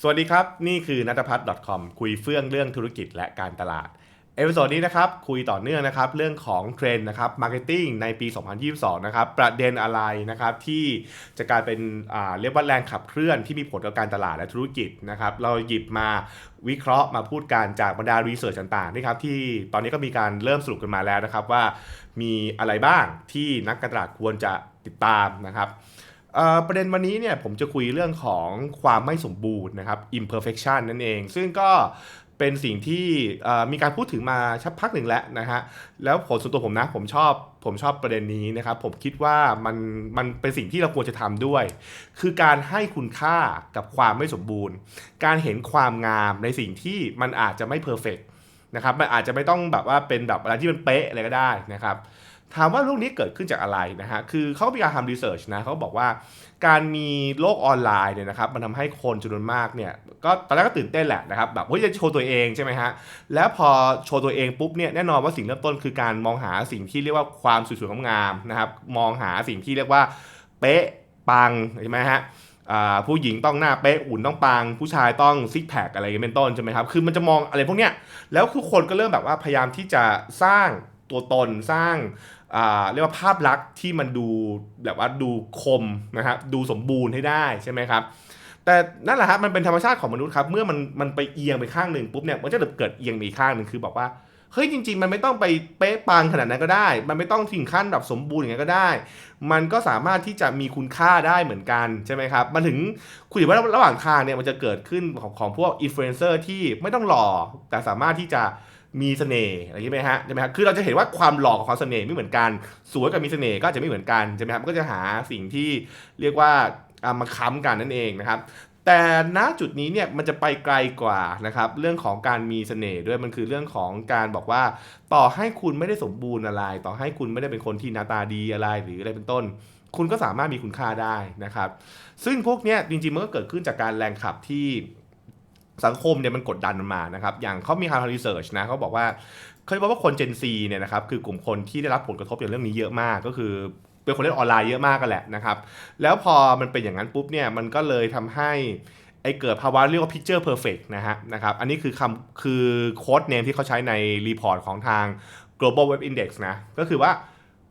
สวัสดีครับ นี่คือนัทพัฒน์ .com คุยเฟื่องเรื่องธุรกิจและการตลาด เอพิโซดนี้นะครับคุยต่อเนื่องนะครับเรื่องของเทรนด์นะครับมาร์เก็ตติ้งในปี 2022 นะครับประเด็นอะไรนะครับที่จะกลายเป็นอ่าเรียกว่าแรงขับเคลื่อนที่มีผลกับการตลาดและธุรกิจนะครับเราหยิบมาวิเคราะห์มาพูดกันจากบรรดารีเสิร์ชต่างๆนะครับที่ตอนนี้ก็มีการเริ่มสรุปกันมาแล้วนะครับว่ามีอะไรบ้างที่นักการตลาดควรจะติดตามนะครับ ประเด็นวันนี้เนี่ยผมจะคุยเรื่องของความไม่สมบูรณ์นะครับ imperfection นั่นเอง ซึ่งก็เป็นสิ่งที่มีการพูดถึงมาชักพักหนึ่งแล้วนะฮะ แล้วผลส่วนตัวผมนะผมชอบผมชอบประเด็นนี้นะครับ ผมคิดว่ามันมันเป็นสิ่งที่เราควรจะทำด้วย คือการให้คุณค่ากับความไม่สมบูรณ์ การเห็นความงามในสิ่งที่มันอาจจะไม่เพอร์เฟกนะครับ มันอาจจะไม่ต้องแบบว่าเป็นแบบอะไรที่มันเป๊ะอะไรก็ได้นะครับ ถามว่าเรื่องนี้เกิดขึ้นจากอะไรนะฮะ คือเขามีการทำรีเสิร์ชนะเขาบอกว่าการมีโลกออนไลน์เนี่ยนะครับมันทำให้คนจำนวนมากเนี่ยก็ตอนแรกก็ตื่นเต้นแหละนะครับแบบเฮ้ยจะโชว์ตัวเองใช่ไหมฮะแล้วพอโชว์ตัวเองปุ๊บเนี่ยแน่นอนว่าสิ่งเริ่มต้นคือการมองหาสิ่งที่เรียกว่าความสวยๆงามๆนะครับมองหาสิ่งที่เรียกว่าเป๊ะปังใช่ไหมฮะผู้หญิงต้องหน้าเป๊ะหุ่นต้องปัง ผู้ชายต้องซิกแพคอะไรอย่างเป็นต้นใช่ไหมครับคือมันจะมองอะไรพวกเนี้ยแล้วทุกคนก็เริ่มแบบว่าพยายามที่จะสร้างตัวตนสร้าง เรียกว่าภาพลักษณ์ที่มันดูแบบว่าดูคมนะครับดูสมบูรณ์ให้ได้ใช่ไหมครับแต่นั่นแหละครับมันเป็นธรรมชาติของมนุษย์ครับเมื่อมันมันไปเอียงไปข้างหนึ่งปุ๊บเนี่ยมันจะเกิดเอียงไปอีกข้างหนึ่งคือบอกว่าเฮ้ยจริง ๆ มันไม่ต้องไปเป๊ะปังขนาดนั้นก็ได้ มันไม่ต้องถึงขั้นแบบสมบูรณ์อย่างนั้นก็ได้ มันก็สามารถที่จะมีคุณค่าได้เหมือนกันใช่ไหมครับมันถึงคุยว่าระหว่างทางเนี่ยมันจะเกิดขึ้นของของพวกอินฟลูเอนเซอร์ที่ไม่ต้องหล่อแต่สามารถที่จะ มีเสน่ห์อะไรอย่างนี้ไหมฮะใช่ไหมครับคือเราจะเห็นว่าความหล่อกับความเสน่ห์ไม่เหมือนกัน สวยกับมีเสน่ห์ก็จะไม่เหมือนกันใช่ไหมครับมันก็จะหาสิ่งที่เรียกว่าอามาค้ำกันนั่นเองนะครับแต่ณจุดนี้เนี่ยมันจะไปไกลกว่านะครับเรื่องของการมีเสน่ห์ด้วยมันคือเรื่องของการบอกว่า ต่อให้คุณไม่ได้สมบูรณ์อะไร ต่อให้คุณไม่ได้เป็นคนที่หน้าตาดีอะไรหรืออะไรเป็นต้น คุณก็สามารถมีคุณค่าได้นะครับ ซึ่งพวกเนี้ยจริงๆมันก็เกิดขึ้นจากการแรงขับที่ สังคมเนี่ยมันกดดันมันมานะครับ อย่างเขามีการทำรีเสิร์ชนะเขาบอกว่าเคยบอกว่าคน Gen Z เนี่ยนะครับคือกลุ่มคนที่ได้รับผลกระทบจากเรื่องนี้เยอะมากก็คือเป็นคนเล่นออนไลน์เยอะมากกันแหละนะครับ แล้วพอมันเป็นอย่างนั้นปุ๊บเนี่ยมันก็เลยทำให้ไอ้เกิดภาวะเรียกว่า picture perfect นะฮะนะครับอันนี้คือคำคือโค้ดเนมที่เขาใช้ในรีพอร์ตของทาง global web index นะก็คือว่า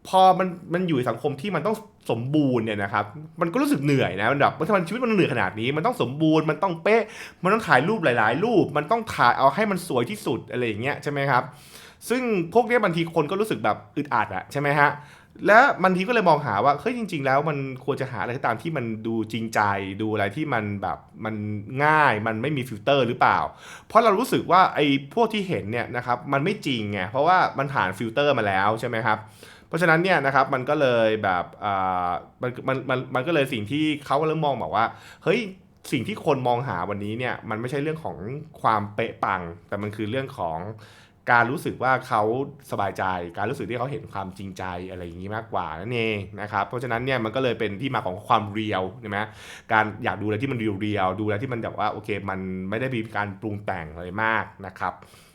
พอมันมันอยู่ในสังคมที่มันต้อง สมบูรณ์เนี่ยนะครับมันก็รู้สึกเหนื่อยนะมันแบบถ้ามันชีวิตมันเหนื่อยขนาดนี้ มันต้องสมบูรณ์มันต้องเป๊ะ มันต้องถ่ายรูปหลาย ๆ รูป มันต้องถ่ายเอาให้มันสวยที่สุดอะไรอย่างเงี้ยใช่ไหมครับซึ่งพวกนี้บางทีคนก็รู้สึกแบบอึดอัดอะใช่ไหมฮะและบางทีก็เลยมองหาว่าเฮ้ยจริง ๆ แล้วมันควรจะหาอะไรก็ตามที่มันดูจริงใจดูอะไรที่มันแบบมันง่ายมันไม่มีฟิลเตอร์หรือเปล่า เพราะเรารู้สึกว่าไอ้พวกที่เห็นเนี่ยนะครับมันไม่จริงไงเพราะว่ามันผ่านฟิลเตอร์มาแล้วใช่ไหมครับ เพราะฉะนั้นเนี่ยนะครับมันก็เลยแบบมันมันมันมันก็เลยสิ่งที่เขาก็เริ่มมองบอกว่าเฮ้ยสิ่งที่คนมองหาวันนี้เนี่ยมันไม่ใช่เรื่องของความเป๊ะปัง แต่มันคือเรื่องของ การรู้สึกว่าเขาสบายใจ การรู้สึกที่เขาเห็นความจริงใจอะไรอย่างนี้มากกว่านั่นเองนะครับเพราะฉะนั้นเนี่ยมันก็เลยเป็นที่มาของความเรียวใช่ไหมการอยากดูอะไรที่มันเรียวๆดูอะไรที่มันแบบว่าโอเค มันไม่ได้มีการปรุงแต่งอะไรมากนะครับ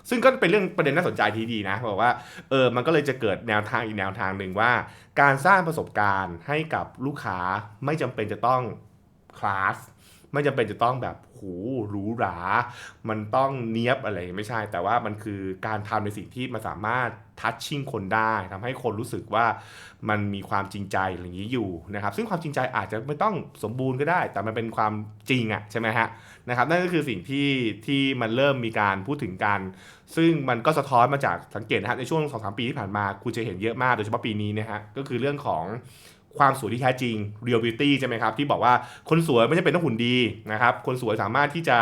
ซึ่งก็เป็นเรื่องประเด็นน่าสนใจทีดีนะบอกว่าเออมันก็เลยจะเกิดแนวทางอีกแนวทางหนึ่งว่า การสร้างประสบการณ์ให้กับลูกค้าไม่จำเป็นจะต้องคลาส ไม่จำเป็นจะต้องแบบโหหรูหรา มันต้องเนี้ยบอะไรไม่ใช่ แต่ว่ามันคือการทำในสิ่งที่มันสามารถทัชชิ่งคนได้ทำให้คนรู้สึกว่ามันมีความจริงใจอย่างนี้อยู่นะครับ ซึ่งความจริงใจอาจจะไม่ต้องสมบูรณ์ก็ได้ แต่มันเป็นความจริงอะใช่ไหมฮะนะครับ นั่นก็คือสิ่งที่ที่มันเริ่มมีการพูดถึงกัน ซึ่งมันก็สะท้อนมาจากสังเกตนะฮะในช่วง2อสปีที่ผ่านมา คุณจะเห็นเยอะมากโดยเฉพาะปีนี้นะฮะก็คือเรื่องของ ความสวยที่แท้จริง real beauty ใช่ไหมครับ ที่บอกว่าคนสวยไม่ใช่เป็นต้องหุ่นดีนะครับ คนสวยสามารถที่จะ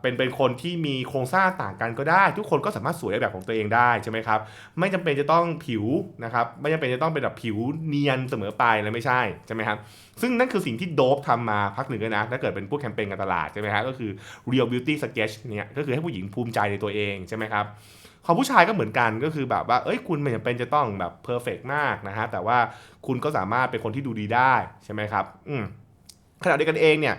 เป็นเป็นคนที่มีโครงสร้างต่างกันก็ได้ ทุกคนก็สามารถสวยในแบบของตัวเองได้ใช่ไหมครับไม่จำเป็นจะต้องผิวนะครับไม่จำเป็นจะต้องเป็นแบบผิวเนียนเสมอไปเลยไม่ใช่ใช่ไหมครับซึ่งนั่นคือสิ่งที่โดบทำมาพักหนึ่งแล้วนะถ้าเกิดเป็นพวกแคมเปญการตลาดใช่ไหมฮะก็คือ real beauty sketch เนี่ยก็คือให้ผู้หญิงภูมิใจในตัวเองใช่ไหมครับ ของผู้ชายก็เหมือนกันก็คือแบบว่าเอ้ยคุณไม่จำเป็นจะต้องแบบเพอร์เฟกมากนะฮะแต่ว่าคุณก็สามารถเป็นคนที่ดูดีได้ใช่ไหมครับอืมขณะเดียวกันเองเนี่ย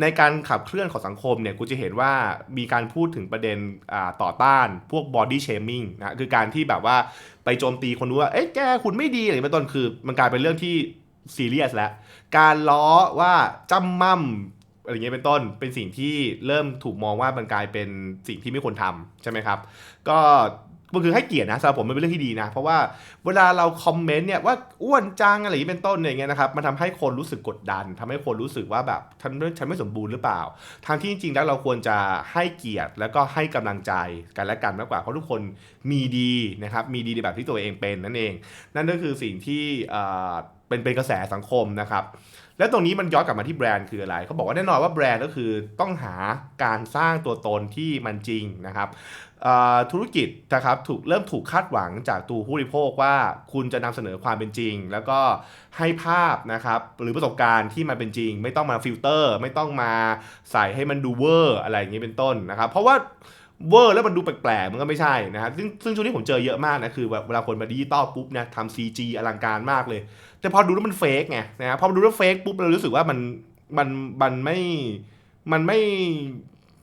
ในการขับเคลื่อนของสังคมเนี่ยกูจะเห็นว่ามีการพูดถึงประเด็นต่อต้านพวก body shaming นะคือการที่แบบว่าไปโจมตีคนรู้ว่าเอ๊ะแกคุณไม่ดีอะไรเป็นต้นคือ มันกลายเป็นเรื่องที่ซีเรียสแล้ว การล้อว่าจำมั่ม อะไรเงี้ยเป็นต้นเป็นสิ่งที่เริ่มถูกมองว่ามันกลายเป็นสิ่งที่ไม่ควรทำใช่ไหมครับ ก็มันคือให้เกียรตินะสำหรับผมมันเป็นเรื่องที่ดีนะ เพราะว่าเวลาเราคอมเมนต์เนี่ยว่าอ้วนจังอะไรอย่างนี้เป็นต้นอย่างเงี้ยนะครับมันทำให้คนรู้สึกกดดันทำให้คนรู้สึกว่าแบบฉันฉันไม่สมบูรณ์หรือเปล่า ทางที่จริงๆแล้วเราควรจะให้เกียรติแล้วก็ให้กำลังใจกันและกันมากกว่าเพราะทุกคนมีดีนะครับมีดีในแบบที่ตัวเองเป็นนั่นเอง นั่นก็คือสิ่งที่ เป็นเป็นกระแสสังคมนะครับ แล้วตรงนี้มันย้อนกลับมาที่แบรนด์คืออะไรเขาบอกว่าแน่นอนว่าแบรนด์ก็คือต้องหาการสร้างตัวตนที่มันจริงนะครับธุรกิจนะครับถูกเริ่มถูกคาดหวังจากตัวผู้บริโภคว่าคุณจะนำเสนอความเป็นจริง แล้วก็ให้ภาพนะครับหรือประสบการณ์ที่มันเป็นจริง ไม่ต้องมาฟิลเตอร์ ไม่ต้องมาใส่ให้มันดูเวอร์อะไรอย่างนี้เป็นต้นนะครับ เพราะว่า เวอร์แล้วมันดูแปลกๆ มันก็ไม่ใช่นะฮะซึ่งซึ่งช่วงนี้ผมเจอเยอะมากนะ คือแบบเวลาคนมาดิจิตอลปุ๊บเนี่ยทำซีจีอลังการมากเลย แต่พอดูแล้วมันเฟกไงนะฮะพอดูแล้วเฟกปุ๊บเรารู้สึกว่ามันมันมันไม่มันไม่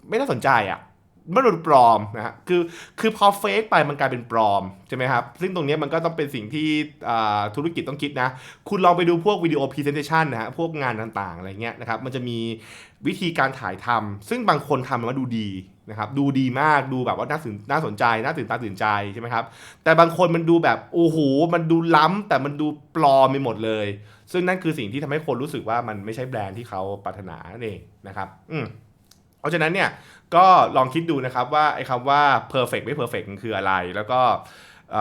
ไม่น่าสนใจอะมันดูปลอมนะฮะคือคือพอเฟกไปมันกลายเป็นปลอมใช่ไหมครับ ซึ่งตรงนี้มันก็ต้องเป็นสิ่งที่ธุรกิจต้องคิดนะ คุณลองไปดูพวกวิดีโอพรีเซนเทชันนะฮะพวกงานต่างๆ อะไรเงี้ยนะครับ มันจะมีวิธีการถ่ายทำซึ่งบางคนทำมันว่าดูดี นะครับดูดีมากดูแบบว่าน่าสนน่าสนใจน่าตื่นตาตื่นใจใช่ไหมครับแต่บางคนมันดูแบบโอ้โหมันดูล้ำแต่มันดูปลอมไปหมดเลย ซึ่งนั่นคือสิ่งที่ทำให้คนรู้สึกว่ามันไม่ใช่แบรนด์ที่เขาปรารถนานั่นเองนะครับอืมเพราะฉะนั้นเนี่ยก็ลองคิดดูนะครับว่าไอ้คำว่า perfect ไม่ perfect มันคืออะไร แล้วก็อ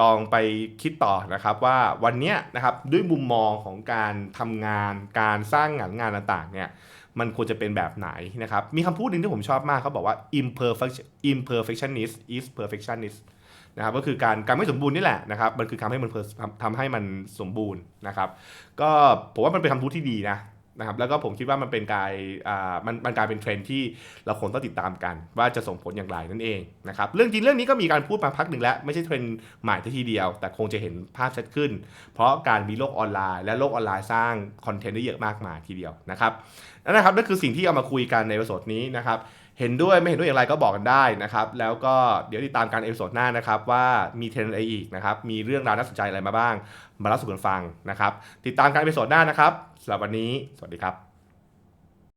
ลองไปคิดต่อนะครับว่าวันนี้นะครับด้วยมุมมองของการทำงานการสร้างงานงานต่างๆเนี่ย มันควรจะเป็นแบบไหนนะครับ มีคำพูดหนึ่งที่ผมชอบมากเขาบอกว่า imperfect imperfectionist is perfectionist นะครับก็คือการการไม่สมบูรณ์นี่แหละนะครับ มันคือทำให้มันทำให้มันสมบูรณ์นะครับ ก็ผมว่ามันเป็นคำพูดที่ดีนะ นะครับแล้วก็ผมคิดว่ามันเป็นการมันมันกลายเป็นเทรนที่เราคงต้องติดตามกัน ว่าจะส่งผลอย่างไรนั่นเองนะครับเรื่องจริงเรื่องนี้ก็มีการพูดมาพักหนึ่งแล้ว ไม่ใช่เทรนใหม่ทีเดียว แต่คงจะเห็นภาพชัดขึ้น เพราะการมีโลกออนไลน์ และโลกออนไลน์สร้างคอนเทนต์ได้เยอะมากมายทีเดียวนะครับนั่นนะครับนั่นคือสิ่งที่เอามาคุยกันในประสดนี้นะครับ เห็นด้วยไม่เห็นด้วยอย่างไรก็บอกกันได้นะครับ แล้วก็เดี๋ยวติดตามการเอพิโซดหน้านะครับ ว่ามีเทรนด์อะไรอีกนะครับ มีเรื่องราวน่าสนใจอะไรมาบ้าง มาเล่าสู่กันฟังนะครับ ติดตามการเอพิโซดหน้านะครับสำหรับวันนี้ สวัสดีครับ